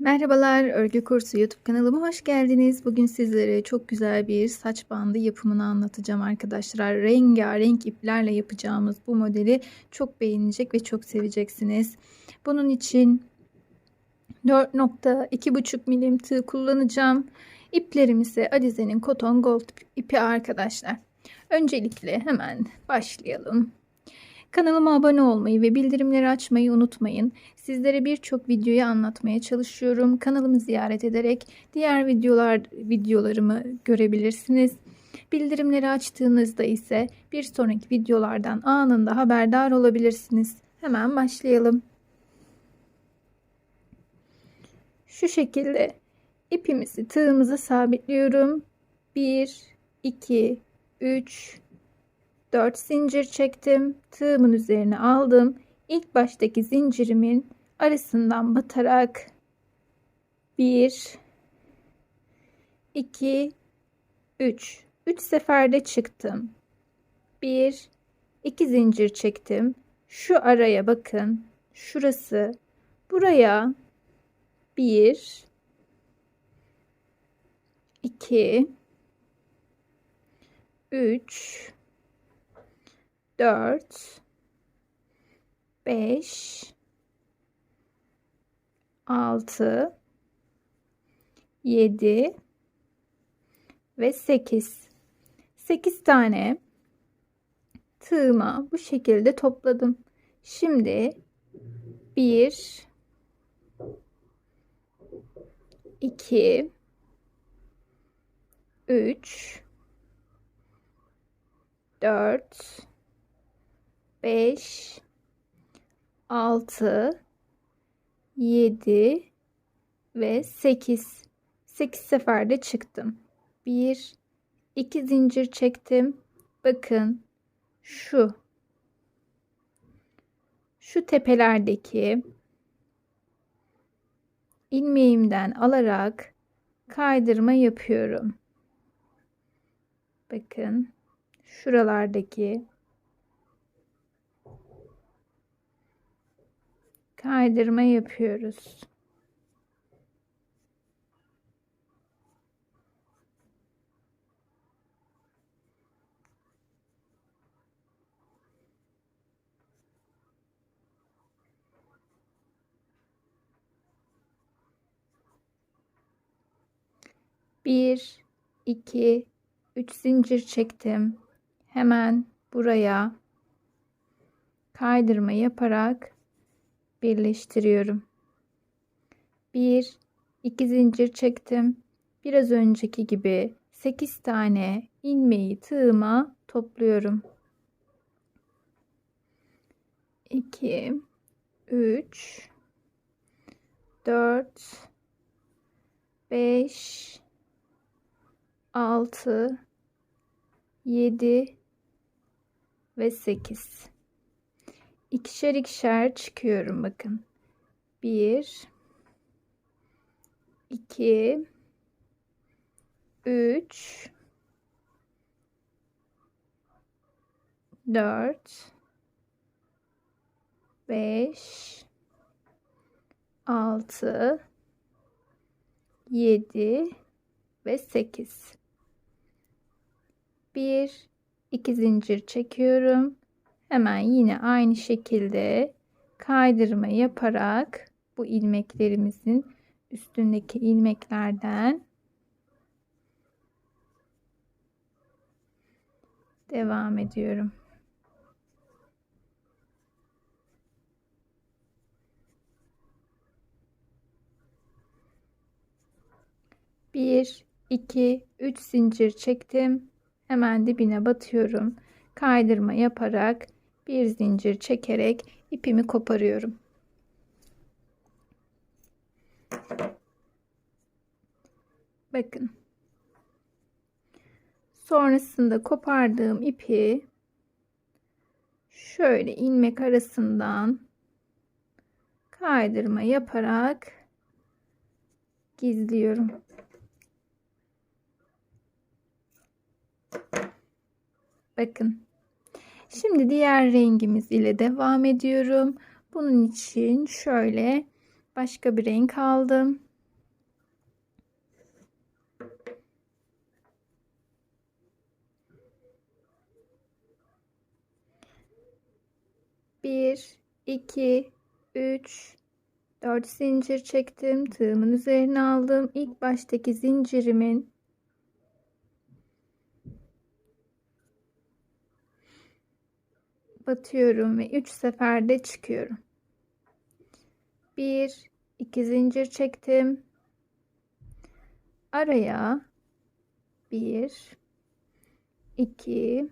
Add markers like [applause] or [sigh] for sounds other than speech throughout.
Merhabalar, Örgü Kursu YouTube kanalıma hoş geldiniz. Bugün sizlere çok güzel bir saç bandı yapımını anlatacağım arkadaşlar. Rengarenk iplerle yapacağımız bu modeli çok beğenecek ve çok seveceksiniz. Bunun için 4.2,5 milim tığ kullanacağım. İplerim ise Alize'nin Cotton Gold ipi arkadaşlar. Öncelikle hemen başlayalım. Kanalıma abone olmayı ve bildirimleri açmayı unutmayın. Sizlere birçok videoyu anlatmaya çalışıyorum. Kanalımı ziyaret ederek diğer videolar videolarımı görebilirsiniz. Bildirimleri açtığınızda ise bir sonraki videolardan anında haberdar olabilirsiniz. Hemen başlayalım. Şu şekilde ipimizi tığımıza sabitliyorum. 1 2 3 4 zincir çektim. Tığımın üzerine aldım. İlk baştaki zincirimin arasından batarak 1 2 3 3 seferde çıktım. 1 2 zincir çektim. Şu araya bakın. Şurası. Buraya 1 2 3 4 5 6 7 ve 8 8 tane tığıma bu şekilde topladım. Şimdi 1 2 3 4 5 6 7 ve 8 8 seferde çıktım. 1 2 zincir çektim. Bakın şu. Şu tepelerdeki ilmeğimden alarak kaydırma yapıyorum. Bakın şuralardaki kaydırma yapıyoruz. Bir, iki, üç zincir çektim. Hemen buraya kaydırma yaparak birleştiriyorum. 1 2 zincir çektim. Biraz önceki gibi 8 tane ilmeği tığıma topluyorum. 2 3 4 5 6 7 ve 8 ikişer ikişer çıkıyorum bakın. 1 2 3 4 5 6 7 ve 8 1 2 zincir çekiyorum Hemen yine aynı şekilde kaydırma yaparak bu ilmeklerimizin üstündeki ilmeklerden devam ediyorum. Bir, iki, üç zincir çektim. Hemen dibine batıyorum. Kaydırma yaparak bir zincir çekerek ipimi koparıyorum. Bakın. Sonrasında kopardığım ipi şöyle ilmek arasından kaydırma yaparak gizliyorum. Bakın. Şimdi diğer rengimiz ile devam ediyorum. Bunun için şöyle başka bir renk aldım. Bir, iki, üç, 4 zincir çektim. Tığımın üzerine aldım. İlk baştaki zincirimin batıyorum ve 3 seferde çıkıyorum. 1 2 zincir çektim. Araya 1 2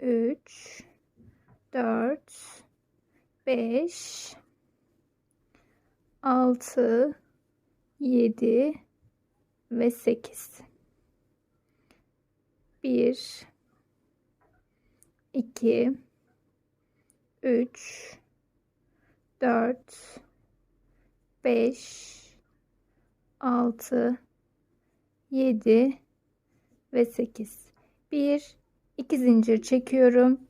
3 4 5 6 7 ve 8 1 2 3 4 5 6 7 ve 8 1 2 zincir çekiyorum.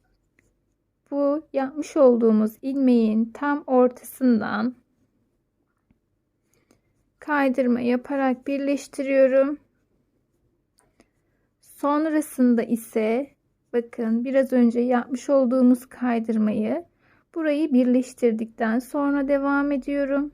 Bu yapmış olduğumuz ilmeğin tam ortasından kaydırma yaparak birleştiriyorum. Sonrasında ise bakın biraz önce yapmış olduğumuz kaydırmayı burayı birleştirdikten sonra devam ediyorum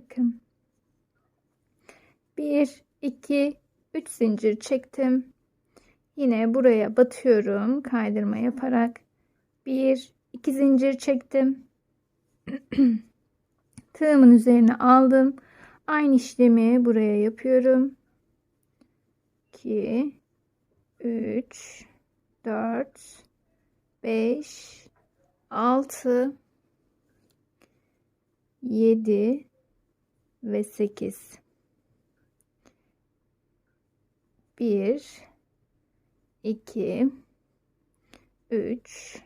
Bakın. 1 2 3 zincir çektim. Yine buraya batıyorum kaydırma yaparak. 1 2 zincir çektim. [clears throat] Tığımın üzerine aldım. Aynı işlemi buraya yapıyorum. 2 3 4 5 6 7 ve 8 1 2 3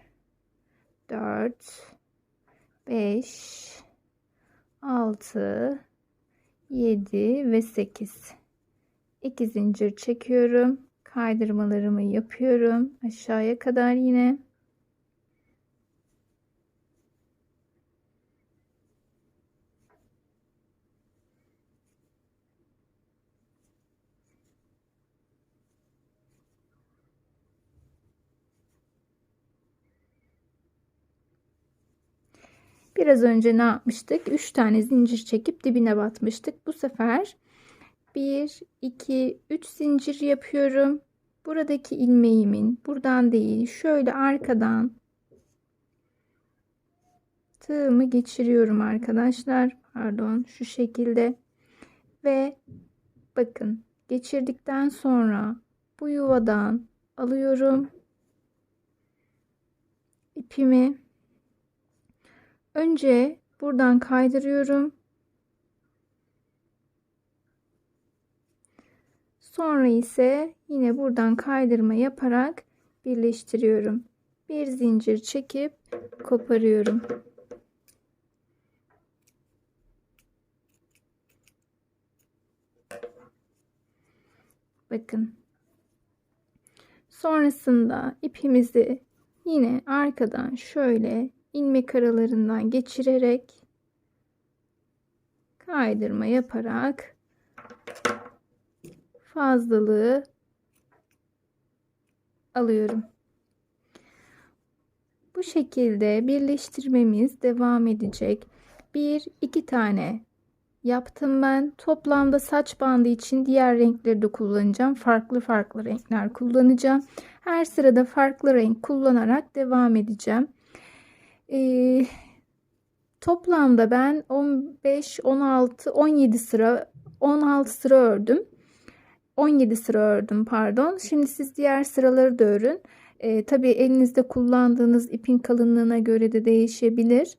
4 5 6 7 ve 8 2 zincir çekiyorum. Kaydırmalarımı yapıyorum. Aşağıya kadar yine Biraz önce ne yapmıştık? 3 tane zincir çekip dibine batmıştık. Bu sefer 1, 2, 3 zincir yapıyorum. Buradaki ilmeğimin buradan değil şöyle arkadan tığımı geçiriyorum arkadaşlar. Pardon şu şekilde ve bakın geçirdikten sonra bu yuvadan alıyorum ipimi Önce buradan kaydırıyorum. Sonra ise yine buradan kaydırma yaparak birleştiriyorum. Bir zincir çekip koparıyorum. Bakın. Sonrasında ipimizi yine arkadan şöyle ilmek aralarından geçirerek kaydırma yaparak fazlalığı alıyorum. Bu şekilde birleştirmemiz devam edecek. Bir iki tane yaptım ben. Toplamda saç bandı için diğer renkleri de kullanacağım. Farklı farklı renkler kullanacağım. Her sırada farklı renk kullanarak devam edeceğim. Ee, toplamda ben 15, 16, 17 sıra 16 sıra ördüm. 17 sıra ördüm pardon. Şimdi siz diğer sıraları da örün. Ee, tabii elinizde kullandığınız ipin kalınlığına göre de değişebilir.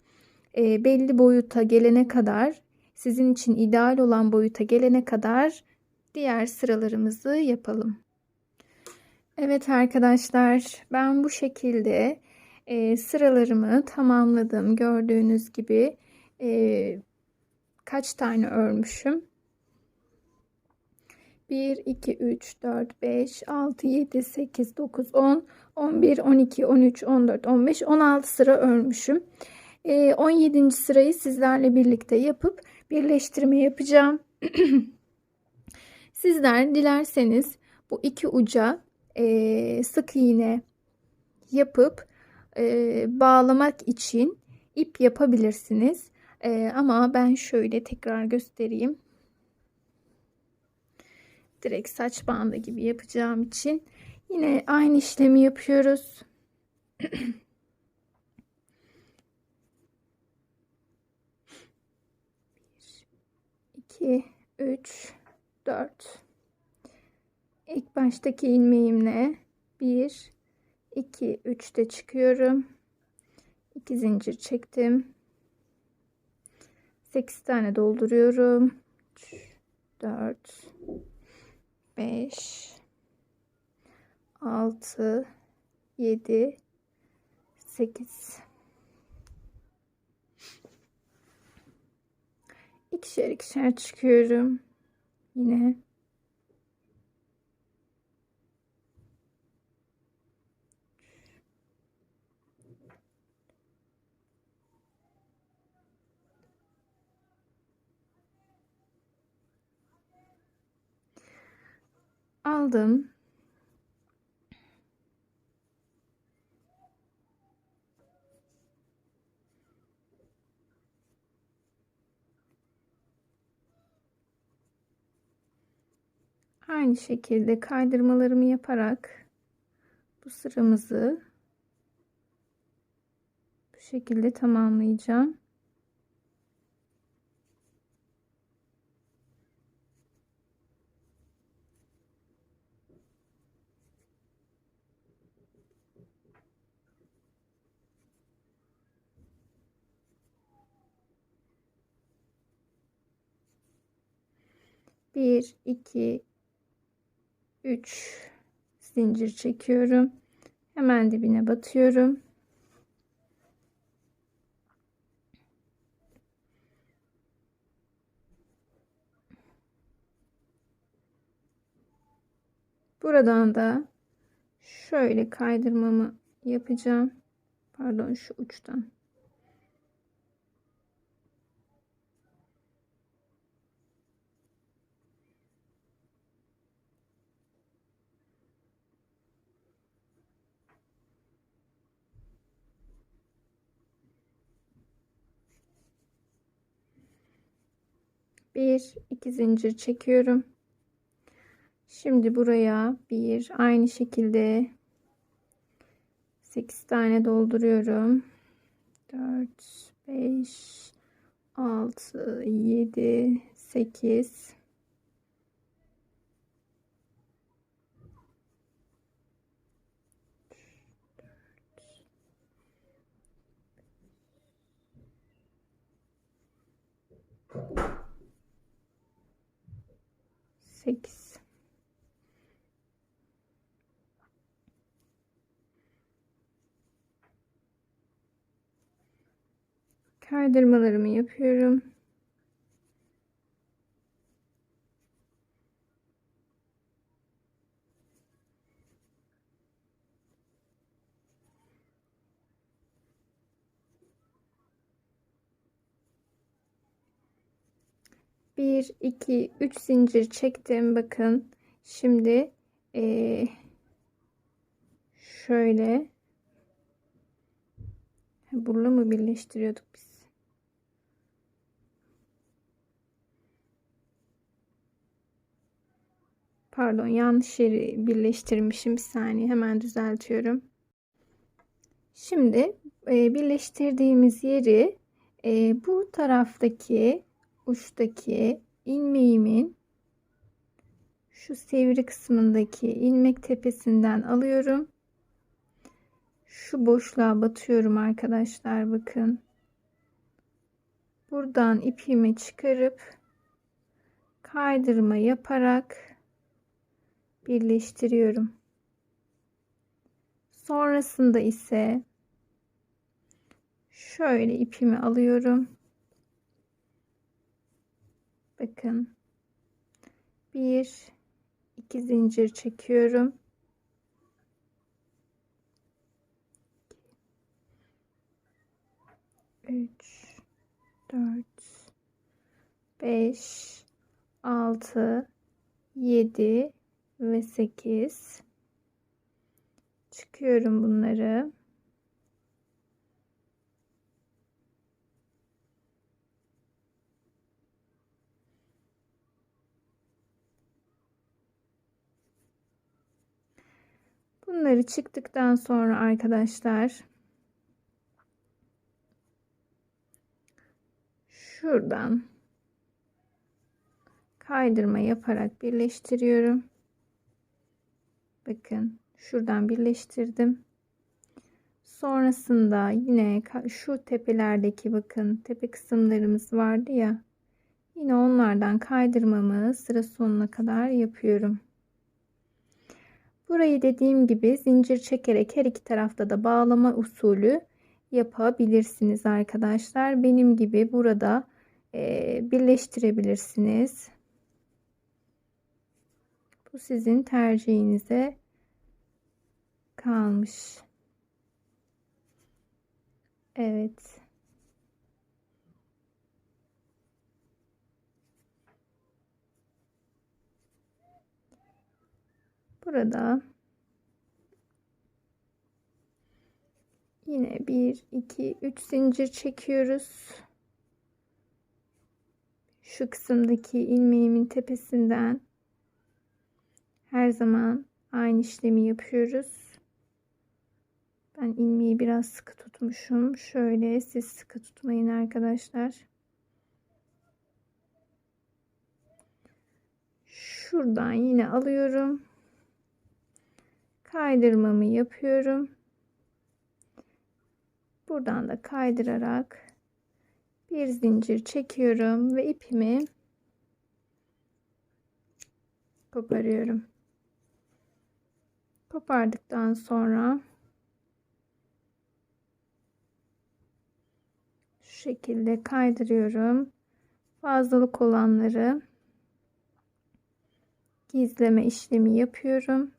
Ee, belli boyuta gelene kadar sizin için ideal olan boyuta gelene kadar diğer sıralarımızı yapalım. Evet arkadaşlar ben bu şekilde e, sıralarımı tamamladım. Gördüğünüz gibi e, kaç tane örmüşüm? 1, 2, 3, 4, 5, 6, 7, 8, 9, 10, 11, 12, 13, 14, 15, 16 sıra örmüşüm. E, 17. sırayı sizlerle birlikte yapıp birleştirme yapacağım. [clears throat] Sizler dilerseniz bu iki uca e, sık iğne yapıp e, bağlamak için ip yapabilirsiniz. E, ama ben şöyle tekrar göstereyim. Direkt saç bandı gibi yapacağım için yine aynı işlemi yapıyoruz. 2, 3, 4. İlk baştaki ilmeğimle 1, 2, 3'te çıkıyorum. 2 zincir çektim. 8 tane dolduruyorum. 3, 4, 5, 6, 7, 8. ikişer ikişer çıkıyorum. Yine aldım. Aynı şekilde kaydırmalarımı yaparak bu sıramızı bu şekilde tamamlayacağım. Bir, iki, 3 zincir çekiyorum. Hemen dibine batıyorum. Buradan da şöyle kaydırmamı yapacağım. Pardon şu uçtan. Bir iki zincir çekiyorum. Şimdi buraya bir aynı şekilde 8 tane dolduruyorum. 4 5 6 7 8 8 kaydırmalarımı yapıyorum. Bir, iki, üç zincir çektim. Bakın. Şimdi ee, şöyle burla mı birleştiriyorduk biz? Pardon yanlış yeri birleştirmişim. Bir saniye hemen düzeltiyorum. Şimdi e, birleştirdiğimiz yeri e, bu taraftaki uçtaki ilmeğimin şu sivri kısmındaki ilmek tepesinden alıyorum. Şu boşluğa batıyorum arkadaşlar bakın. Buradan ipimi çıkarıp kaydırma yaparak birleştiriyorum. Sonrasında ise şöyle ipimi alıyorum. Bakın. Bir, iki zincir çekiyorum. Üç, dört, beş, altı, yedi ve sekiz. Çıkıyorum bunları. Bunları çıktıktan sonra arkadaşlar şuradan kaydırma yaparak birleştiriyorum. Bakın şuradan birleştirdim. Sonrasında yine şu tepelerdeki bakın tepe kısımlarımız vardı ya. Yine onlardan kaydırmamı sıra sonuna kadar yapıyorum. Burayı dediğim gibi zincir çekerek her iki tarafta da bağlama usulü yapabilirsiniz arkadaşlar. Benim gibi burada e, birleştirebilirsiniz. Bu sizin tercihinize kalmış. Evet. Burada yine 1 2 3 zincir çekiyoruz. Şu kısımdaki ilmeğimin tepesinden her zaman aynı işlemi yapıyoruz. Ben ilmeği biraz sıkı tutmuşum. Şöyle siz sıkı tutmayın arkadaşlar. Şuradan yine alıyorum. Kaydırmamı yapıyorum. Buradan da kaydırarak bir zincir çekiyorum ve ipimi koparıyorum. Kopardıktan sonra şu şekilde kaydırıyorum. Fazlalık olanları gizleme işlemi yapıyorum.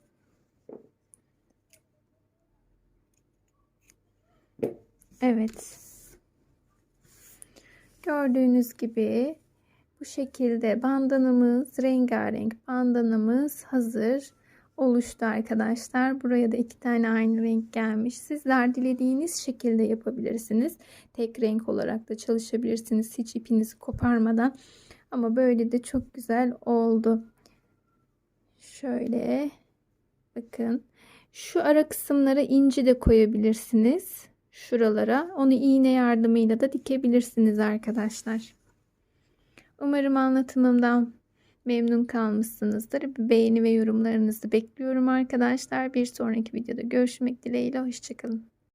Evet. Gördüğünüz gibi bu şekilde bandanamız rengarenk bandanamız hazır oluştu arkadaşlar. Buraya da iki tane aynı renk gelmiş. Sizler dilediğiniz şekilde yapabilirsiniz. Tek renk olarak da çalışabilirsiniz. Hiç ipinizi koparmadan. Ama böyle de çok güzel oldu. Şöyle bakın. Şu ara kısımlara inci de koyabilirsiniz. Şuralara. Onu iğne yardımıyla da dikebilirsiniz arkadaşlar. Umarım anlatımımdan memnun kalmışsınızdır. Beğeni ve yorumlarınızı bekliyorum arkadaşlar. Bir sonraki videoda görüşmek dileğiyle. Hoşçakalın.